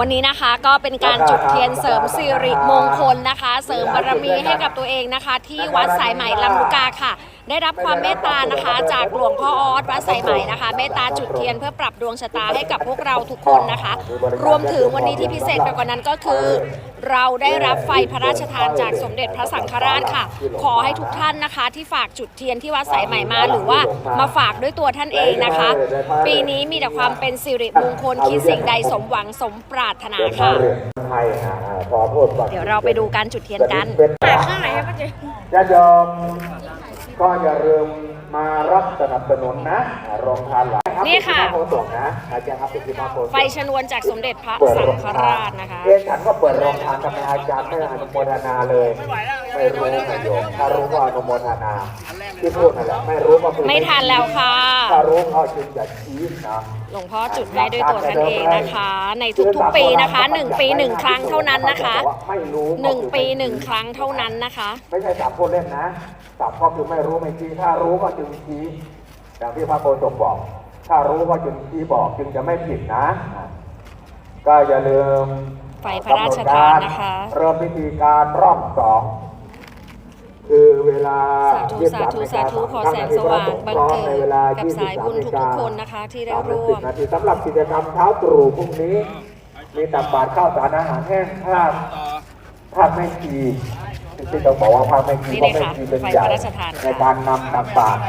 วันนี้นะคะก็เป็นการจุดเทียนเสริมสิริมงคลนะคะ เสริมบารมีให้กับตัวเองนะคะ ที่วัดสายใหม่ลำลูกกาค่ะ ได้รับความเมตตานะคะ จากหลวงพ่อออสวัดสายใหม่นะคะเมตตาจุดเทียนเพื่อปรับดวงชะตาให้กับพวกเราทุกคนนะคะ รวมถึงวันนี้ที่พิเศษไปกว่านั้นก็คือ เราได้รับไฟพระราชทานจากสมเด็จพระสังฆราชค่ะ ขอให้ทุกท่านนะคะ ที่ฝากจุดเทียนที่วัดสายใหม่มา หรือว่ามาฝากด้วยตัวท่านเองนะคะ ปีนี้มีแต่ความเป็นสิริมงคลคิดสิ่งใดสมหวังสมปรารถนาค่ะไทยอ่าขอโทษก่อนเดี๋ยวเราไปดูการจุดเทียนกันข้างไหนครับป้าเจญาติโยมก็อย่าลืมมารับสนับสนุนนะโรงทานหลา ยรับนี่ค่ะเป็นที่มาโคศกนะอาจารย์ครับเป็นที่มาโคศกไฟชนวนจากสมเด็จพระเปิดสัโรงงฆทานราชนะคะเอ๊ะฉันก็เปิดโรงทานทำไมอาจารย์ไม่อนุโมทนาเลยไม่รู้นะโยมถ้ารู้ก็อนุโมทนาที่พูดนั่นแหละไม่รู้ก็คือไม่ทันแล้วค่ะถ้ารู้ก็จึงจะชี้นะหลวงพ่อจุดให้ด้วยตัวท่านเองนะคะ ในทุกๆปีนะคะหนึ่งปีหนึ่งครั้งเท่านั้นนะคะไม่รู้หนึ่งปีหนึ่งครั้งเท่านั้นนะคะไม่ใช่สับพูดเล่นนะสับก็คือไม่รู้ไม่ชี้ถ้ารู้ก็จึงชี้อย่างที่พระโกศกบอก ถ้ารู้ก็จึงชี้บอกจึงจะไม่ผิดนะ ก็อย่าลืมไฟพระราชทานนะคะ เริ่มพิธีการรอบสองคือเวลาสาธุสาธุสาธุขอแสงสว่างบังเกิดกับสายบุญทุกๆคนนะคะ ที่ได้ร่วมนาทีสำหรับกิจกรรมเช้าตรู่พรุ่งนี้ มีตักบาตรข้าวสารอาหารแห้งถ้าถ้าไม่ขีที่ต้องบอกว่าพระไม่ขีนี่ก็เลยไม่ค่ะขีเป็นไฟใหญ่พระราชทานในการนำตักบาตร